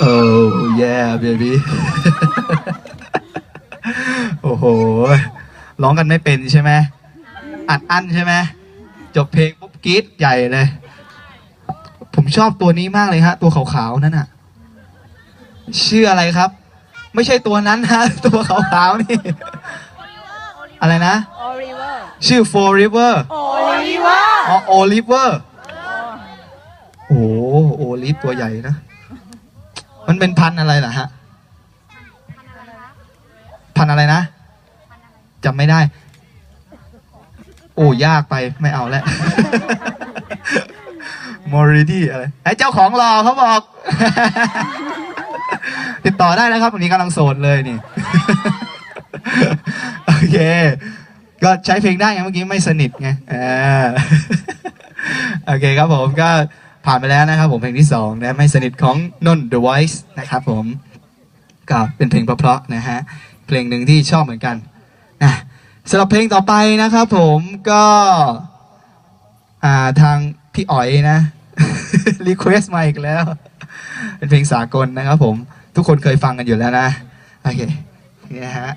โอ้แย่เบบี้โอ้โห ร้องกันไม่เป็นใช่ไหม อัดอั้นใช่ไหม จบเพลงปุ๊บกรี๊ดใหญ่เลย ผมชอบตัวนี้มากเลยฮะ ตัวขาวๆ นั่นอะชื่ออะไรครับ ไม่ใช่ตัวนั้นฮะ ตัวขาวๆ นี่ อะไรนะโอลิเวอร์ชื่อ Four River โอลิเวอร์อ๋อโอลิเวอร์โอ้โหโอลิฟตัวใหญ่นะ มันเป็นพันธุ์อะไรล่ะฮะ พันธุ์อะไรนะจำไม่ได้ โอ้ยากไปไม่เอาแล้วมอริดี้อะไรไอ้เจ้าของรอเขาบอก ติดต่อได้นะครับวันนี้กำลังโสดเลยนี่ โอเค ก็ใช้เพลงได้ไงเมื่อกี้ไม่สนิทไงอ่าโอเคครับผมก็ ผ่านไปแล้วนะครับผมเพลงที่สองนะไม่สนิทของนน The Voice นะครับผมก็เป็นเพลงเพราะๆนะฮะเพลงหนึ่งที่ชอบเหมือนกันนะสำหรับเพลงต่อไปนะครับผมก็อ่าทางพี่อ๋อยนะรีเควสมาอีกแล้ว เป็นเพลงสากลนะครับผม ทุกคนเคยฟังกันอยู่แล้วนะ โอเคนี่นะฮะ